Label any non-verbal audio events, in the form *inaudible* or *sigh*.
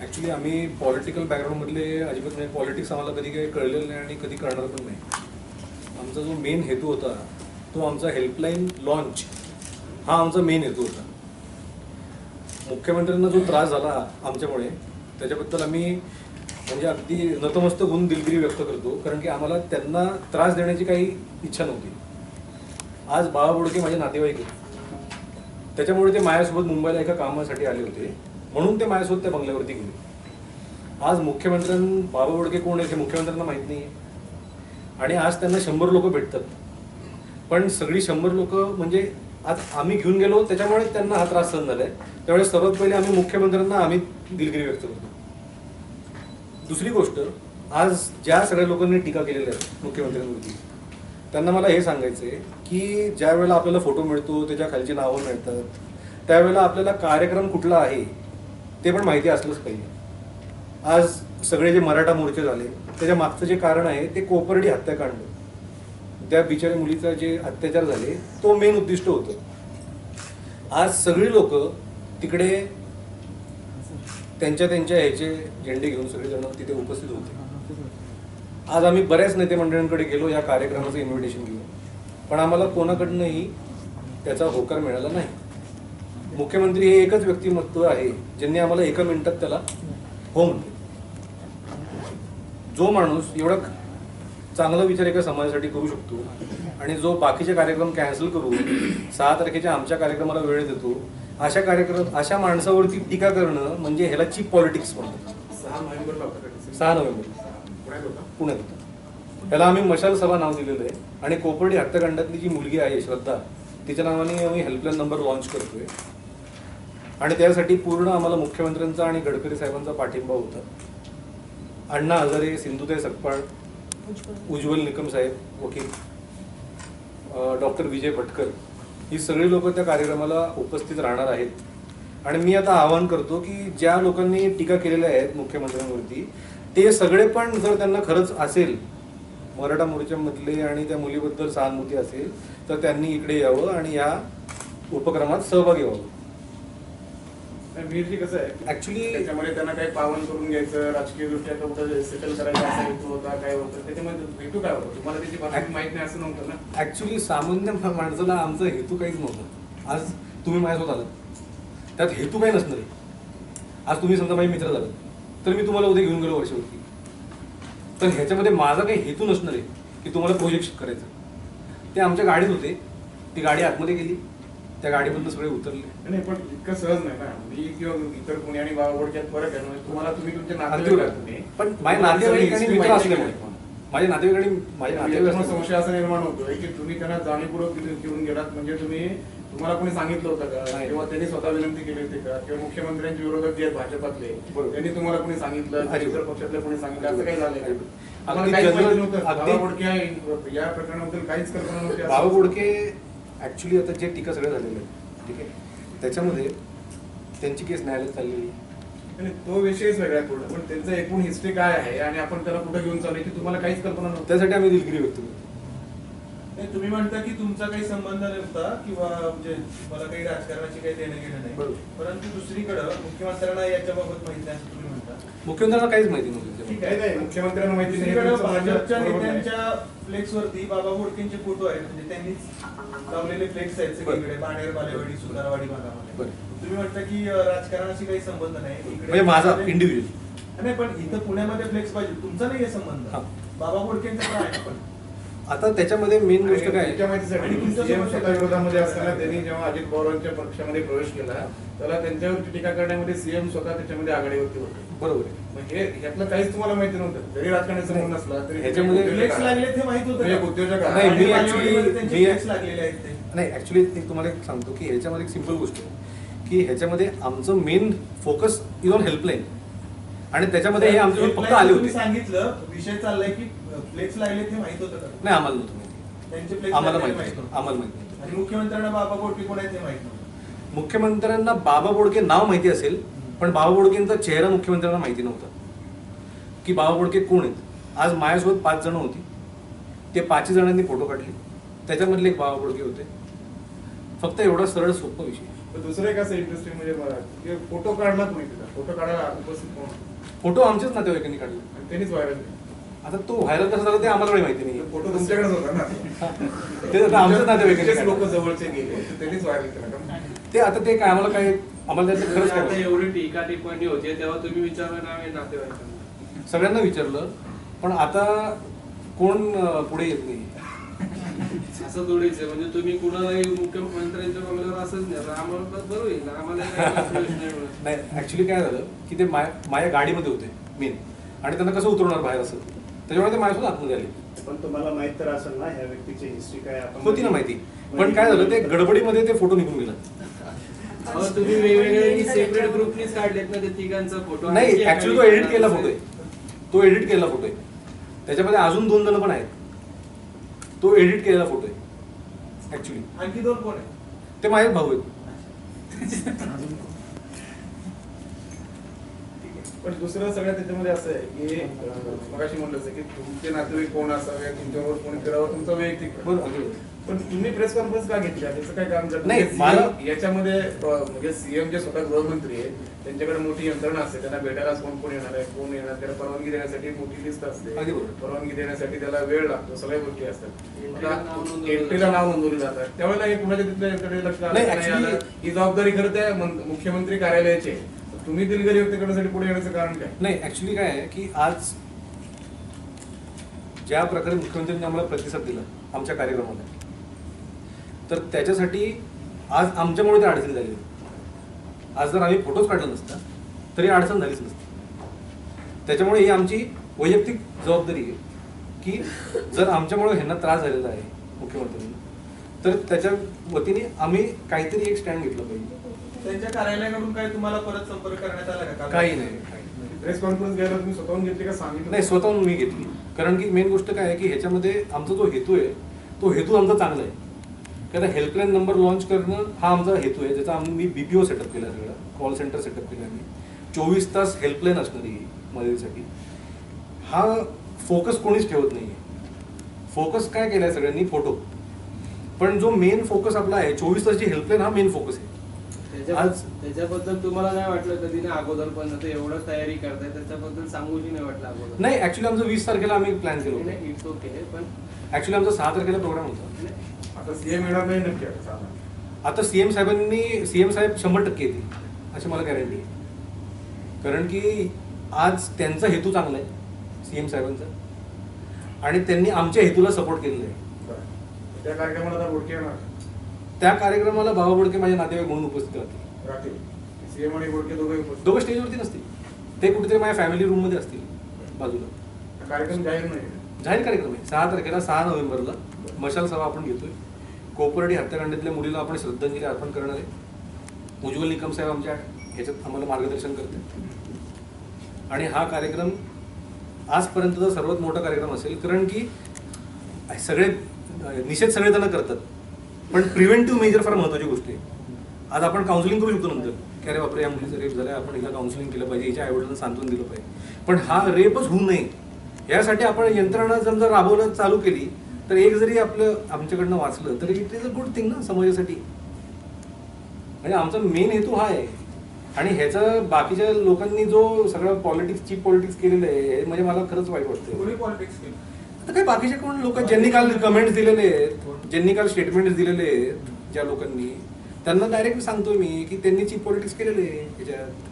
Actually आम्ही political बॅकग्राऊंडमधले अजिबात नाही. पॉलिटिक्स आम्हाला कधी काही कळलेलं नाही आणि कधी कळणार पण नाही. आमचा जो मेन हेतू होता तो आमचा हेल्पलाईन लॉन्च हा आमचा मेन हेतू होता. मुख्यमंत्र्यांना जो त्रास झाला आमच्यामुळे त्याच्याबद्दल आम्ही म्हणजे अगदी नतमस्तक होऊन दिलगिरी व्यक्त करतो. कारण की आम्हाला त्यांना त्रास देण्याची काही इच्छा नव्हती. आज बाळा बोडके माझे नातेवाईक आहेत. त्याच्यामुळे ते माझ्यासोबत मुंबईला एका कामासाठी आले होते. म्हणून ते माझ्यासोबत त्या बंगल्यावरती गेले. आज मुख्यमंत्र्यां बाबा बोडके कोण आहेत हे मुख्यमंत्र्यांना माहीत नाही आहे आणि आज त्यांना शंभर लोक भेटतात. पण सगळी शंभर लोक म्हणजे आज आम्ही घेऊन गेलो त्याच्यामुळे त्यांना हा त्रास सहन झालाय. त्यावेळेस सर्वात पहिले आम्ही मुख्यमंत्र्यांना आम्ही दिलगिरी व्यक्त करतो. दुसरी गोष्ट आज ज्या सगळ्या लोकांनी टीका केलेल्या आहेत मुख्यमंत्र्यांवरती त्यांना मला हे सांगायचं आहे की ज्या वेळेला आपल्याला फोटो मिळतो त्याच्या खालची नावं मिळतात त्यावेळेला आपल्याला कार्यक्रम कुठला आहे ते पण माहिती असलंच पाहिजे. आज सगळे जे मराठा मोर्चे झाले त्याच्या मागचं जे कारण आहे ते कोपर्डी हत्याकांड. त्या बिचाऱ्या मुलीचा जे अत्याचार झाले तो मेन उद्दिष्ट होतं. आज सगळी लोक तिकडे त्यांच्या त्यांच्या ह्याचे झेंडे घेऊन सगळेजण तिथे उपस्थित होते. आज आम्ही बऱ्याच नेते मंडळींकडे गेलो या कार्यक्रमाचं इन्व्हिटेशन घेऊन. पण आम्हाला कोणाकडनंही त्याचा होकार मिळाला नाही. मुख्यमंत्री हे एकच व्यक्तिमत्व आहे ज्यांनी आम्हाला एका मिनिटात त्याला हो म्हणले. जो माणूस एवढा चांगला विचार एका समाजासाठी करू शकतो आणि जो बाकीचे कार्यक्रम कॅन्सल करून सहा तारखेच्या आमच्या कार्यक्रमाला वेळ देतो अशा कार्यक्रम अशा माणसावरती टीका करणं म्हणजे ह्याला चीप पॉलिटिक्स म्हणतात. सहा नोव्हेंबर पुण्यात होता? पुण्यात होतं. त्याला आम्ही मशाल सभा नाव दिलेलं आहे आणि कोपर्डी हत्याकांडातली जी मुलगी आहे श्रद्धा तिच्या नावाने आम्ही हेल्पलाईन नंबर लॉन्च करतोय. आणि त्यासाठी पूर्ण आम्हाला मुख्यमंत्र्यांचा आणि गडकरी साहेबांचा पाठिंबा होता. अण्णा हजारे सिंधुताई सकपाळ उज्ज्वल निकम साहेब वकील डॉक्टर विजय भटकर ही सगळी लोक त्या कार्यक्रमाला उपस्थित राहणार आहेत. आणि मी आता आवाहन करतो की ज्या लोकांनी टीका केलेल्या आहेत मुख्यमंत्र्यांवरती ते सगळे पण जर त्यांना खरंच असेल मराठा मोर्चामधले आणि त्या मुलीबद्दल सहानुभूती असेल तर त्यांनी इकडे यावं आणि या उपक्रमात सहभागी व्हावं. वीरजी कसं आहे? ऍक्च्युली त्याच्यामध्ये त्यांना काही पावन करून घ्यायचं राजकीय दृष्ट्या कुठं सेटल करायचं असा हेतू होता काय होतं त्याच्यामध्ये हेतू काय होता? तुम्हाला त्याची बातमी माहीत नाही असं नव्हतं ना? ऍक्च्युली सामान्य माणसाला आमचा हेतू काहीच नव्हता. आज तुम्ही माझ्यासोबत आलात. त्यात हेतू काही नसणार आहे. आज तुम्ही समजा माझे मित्र झालात तर मी तुम्हाला उद्या घेऊन गेलो वर्षावरती. तर ह्याच्यामध्ये माझा काही हेतू नसणार आहे की तुम्हाला प्रोजेक्ट करायचं. ते आमच्या गाडीत होते. ती गाडी आतमध्ये गेली. त्या गाडीमधून सगळे उतरले. नाही पण इतकं सहज नाही ना. मी किंवा इतर कोणी आणि बाबावडक्यात फरक आहे म्हणजे तुम्हाला तुम्ही तुमचे नातेवाईक. पण माझे तुम्हाला नातेवाईक आणि मित्र असल्यामुळे. आहे. माझे नातेवाईक आणि माझे नातेवाईक संशय असा निर्माण होतोय की तुम्ही त्यांना जाणीवपूर्वक घेऊन गेलात. म्हणजे तुम्ही तुम्हाला कोणी सांगितलं होतं का? नाही. किंवा त्यांनी स्वतः विनंती केली होती का? किंवा मुख्यमंत्र्यांच्या विरोधात जे आहेत भाजपातले. त्यांनी तुम्हाला कोणी सांगितलं. इतर पक्षातले कोणी सांगितलं? असं काही झालं अगदी- बाबा बोडके या प्रकरणाबद्दल काहीच कल्पना नव्हती. बाबा बोडके ऍक्च्युली आता जे टीका सगळं झालेलं आहे ठीक आहे? त्याच्यामध्ये त्यांची केस न्यायालयात चाललेली आहे. आणि तो विषयच वेगळा पूर्ण पण त्यांचं एकूण हिस्ट्री काय आहे? आणि आपण त्याला कुठे घेऊन चालू की तुम्हाला काहीच कल्पना नव्हती. त्यासाठी आम्ही दिलगिरी व्यक्त करतो. नाही, तुम्ही म्हणता की तुमचा काही संबंध नव्हता किंवा म्हणजे मला काही राजकारणाची काही देणं घेणं नाही. परंतु दुसरीकडं मुख्यमंत्र्यांना याच्याबाबत माहिती नाही असं तुम्ही म्हणता. मुख्यमंत्र्यांना काहीच माहिती नव्हती मुख्यमंत्र्यांना माहिती नाही, भाजपच्या. नेत्यांच्या फ्लेक्स वरती बाबा बोडकेंचे फोटो आहेत म्हणजे त्यांनीच लावलेले फ्लेक्स आहेत सगळीकडे बाणेर बालेवाडी सुतारवाडी भागामध्ये. तुम्ही म्हणता की राजकारणाशी काही संबंध नाही इकडे म्हणजे माझा इंडिव्हिज्युअल नाही पण इथं पुण्यामध्ये फ्लेक्स पाहिजे तुमचा नाही आहे संबंध. बाबा बोडकेंचा आहे पण आता त्याच्यामध्ये मेन गोष्ट काय? विरोधामध्ये असताना त्यांनी जेव्हा अजित पवारांच्या पक्षामध्ये प्रवेश केला त्याला त्यांच्यावरती टीका करण्यामध्ये सीएम स्वतः त्याच्यामध्ये आघाडीवरती होते. बरोबर. आहे मग हे यातलं काहीच तुम्हाला माहिती नव्हतं. जरी राजकारणी संबंध नसला तरी ह्याच्यामध्ये लागले आहात. ते माहीत होतं तुम्ही का? एक उद्योजक आहात. नाही, मी आणि actually- बालेवाडीमध्ये त्यांचे मी- फ्लेक्स लागलेले आहेत ते. नाही ऍक्च्युली तुम्हाला एक सांगतो की ह्याच्यामध्ये एक सिंपल गोष्ट आहे. की ह्याच्यामध्ये आमचं main focus is on helpline आणि त्याच्यामध्ये हे आमच्यासोबत फक्त आले होते. सांगितलं विषय चाललाय की फ्लेक्स लागले ते माहीत होतं का? नाही आम्हाला नव्हतं आम्हाला माहिती आम्हाला माहिती. आणि मुख्यमंत्र्यांना बाबा बोडके कोण आहेत ते माहीत नव्हतं. मुख्यमंत्र्यांना बाबा बोडके नाव माहिती असेल पण बाबा बोडकेंचा चेहरा मुख्यमंत्र्यांना माहिती नव्हता. की बाबा बोडके कोण आहेत? आज माझ्यासोबत पाच जण होती. ते पाचही जणांनी फोटो काढले. त्याच्यामधले एक बाबा बोडके होते. फक्त एवढा सरळ सोपा विषय. तर दुसरं एक असं इंटरेस्टिंग म्हणजे फोटो काढला तुम्ही फोटो काढायला उपस्थित कोण? फोटो आमचेच नातेवाईकांनी काढले आणि त्यांनीच व्हायरल केलं. आता तो व्हायरल कसं झाला ते आम्हाला काही माहिती नाही फोटो तुमच्याकडेच होता ना. *laughs* ते आता आमच्याच नातेवाईकांनी लोक. जवळचे गेले त्यांनीच व्हायरल केलं ते आता ते काय आम्हाला काय आम्हाला त्याचं खरंच काय. एवढी टीका टिप्पणी होते तेव्हा तुम्ही विचारलं ना नातेवाईकांना. सगळ्यांना विचारलं पण आता कोण पुढे येत नाही. असं थोडीच आहे. म्हणजे तुम्ही कुणालाही मुख्यमंत्र्यांच्या बंगल्यावर असंच नाही. आम्हाला बरं होईल. आम्हाला काही *laughs* प्रश्न नाही ऍक्च्युली काय झालं की ते माया माझ्या गाडीमध्ये होते मेन आणि त्यांना कसं उतरवणार बाहेर असं? त्याच्यामुळे ते माझ्यासोबत आतमध्ये आले. पण तुम्हाला माहीत तर असेल ना ह्या व्यक्तीची हिस्ट्री काय आपण होती ना माहिती. पण काय झालं ते गडबडीमध्ये ते फोटो निघून गेला. तुम्ही वेगवेगळे सेपरेट ग्रुपनीच काढलेत ना ते तिघांचा फोटो नाही ऍक्च्युली तो एडिट केलेला फोटो आहे. तो एडिट केलेला फोटो आहे. त्याच्यामध्ये अजून दोन जण पण आहेत. तो एडिट केलेला फोटो आहे. ऍक्च्युली आणखी दोन कोण आहे ते माझे भाऊ आहेत. पण दुसरं सगळ्यात त्याच्यामध्ये असं आहे की अं, मगाशी म्हटलं असं की तुमचे नातेवाईक कोण असावे तुमच्यावर कोणी करावं तुमचा वैयक्तिक. पण तुम्ही प्रेस कॉन्फरन्स का घेतली त्याचं काय काम करतं? नाही, म्हणजे मला- याच्यामध्ये म्हणजे सीएम जे स्वतः गृहमंत्री आहे त्यांच्याकडे मोठी यंत्रणा असते त्यांना भेटायला कोण कोण येणार आहे कोण येणार त्याला परवानगी देण्यासाठी मोठी लिस्ट असते. परवानगी देण्यासाठी त्याला वेळ लागतो सगळ्या गोष्टी असतात एंट्रीला नाव नोंदवलं एंट्रीला नाव नोंदवली जातात त्यावेळेला एक कुणाच्या तिथल्या यंत्रणेला लक्ष आलं. ही जबाबदारी खरं त्या मुख्यमंत्री कार्यालयाची आहे. तुम्ही दिलगिरी व्यक्त करण्यासाठी पुढे येण्याचं कारण काय? नाही ऍक्च्युली काय आहे की आज ज्या प्रकारे मुख्यमंत्र्यांनी आम्हाला प्रतिसाद दिला आमच्या कार्यक्रमाला तर त्याच्यासाठी आज आमच्यामुळे त्या अडचणी झाली आज जर आम्ही फोटोज काढला नसता तरी अडचण झालीच नसती. त्याच्यामुळे ही आमची वैयक्तिक जबाबदारी आहे की जर आमच्यामुळे ह्यांना त्रास झालेला आहे मुख्यमंत्र्यांना तर त्याच्या वतीने आम्ही काहीतरी एक स्टँड घेतलं पाहिजे. त्यांच्या कार्यालयाकडून काय तुम्हाला परत संपर्क करण्यात आला का? काही नाही काही नाही. प्रेस कॉन्फरन्स घ्यायला तुम्ही स्वतःहून घेतली का सांगितलं नाही स्वतःहून मी घेतली. कारण की मेन गोष्ट काय आहे की ह्याच्यामध्ये आमचा जो हेतू आहे तो हेतू आमचा चांगला आहे. की आता हेल्पलाईन नंबर लॉन्च करणं हा आमचा हेतू आहे ज्याचा आम्ही बीपीओ सेटअप केला सगळं कॉल सेंटर सेटअप केलं आम्ही. चोवीस तास हेल्पलाईन असणारी मदतीसाठी. हा फोकस कोणीच ठेवत नाही फोकस काय केलाय सगळ्यांनी? फोटो पण जो मेन फोकस आपला आहे चोवीस तासची हेल्पलाईन हा मेन फोकस आहे. आज- त्याच्याबद्दल तुम्हाला नाही वाटलं कधी? ना अगोदर पण आता एवढं तयारी करताय त्याच्याबद्दल सांगूशी नाही वाटलं अगोदर. नाही ऍक्च्युली आमचं वीस तारखेला आम्ही प्लॅन केलं होतं. इट्स ओके पण ऍक्च्युली आमचा सहा तारखेला प्रोग्राम होता. आता सीएम येणार नाही नक्की आता सांगा. आता सीएम साहेबांनी सीएम साहेब शंभर टक्के येतील अशी मला गॅरंटी आहे. कारण की आज त्यांचा हेतू चांगला आहे सीएम साहेबांचा. आणि त्यांनी आमच्या हेतूला सपोर्ट केलेला आहे. बरं. त्या कार्यक्रमाला आता बोडके येणार. त्या कार्यक्रमाला बाबा बोडके माझे नातेवाईक म्हणून उपस्थित राहतील. सीएम आणि बोडके दोघे उपस्थित. दोघं स्टेजवरती नसतील. ते कुठेतरी माझ्या फॅमिली रूममध्ये असतील बाजूला. हा कार्यक्रम जाहीर नाही जाहीर कार्यक्रम आहे. सहा तारखेला सहा नोव्हेंबरला मशाल सभा आपण घेतोय. कोपर्डी हत्याकांडातल्या मुलीला आपण श्रद्धांजली अर्पण करणार आहे. उज्ज्वल निकम साहेब आमच्या ह्याच्यात आम्हाला मार्गदर्शन करते आणि हा कार्यक्रम आजपर्यंतचा सर्वात मोठा कार्यक्रम असेल. कारण की सगळे निषेध सगळेजण करतात. पण प्रिव्हेंटिव्ह मेजर फार महत्वाची गोष्ट आहे. आज आपण काउन्सिलिंग करू शकतो नंतर. की अरे बापरे या मुलीचं रेप झालं आपण हिला काउन्सिलिंग केलं पाहिजे हिच्या आईवडिलांना सांत्वन दिलं पाहिजे. पण हा रेपच होऊ नये. यासाठी आपण यंत्रणा जर राबवणं चालू केली तर एक जरी आपलं आमच्याकडनं वाचलं तरी it is a good thing ना समाजासाठी. म्हणजे आमचा मेन हेतू हा आहे. आणि ह्याचा बाकीच्या लोकांनी जो सगळं पॉलिटिक्स चीप पॉलिटिक्स केलेलं आहे हे म्हणजे मला खरंच वाईट वाटतं तर काही काय बाकीचे कोण लोक ज्यांनी काल कमेंट्स दिलेले आहेत ज्यांनी काल स्टेटमेंट्स दिलेले आहेत ज्या लोकांनी त्यांना डायरेक्ट सांगतोय मी की त्यांनी चीप पॉलिटिक्स केलेले आहे ह्याच्यात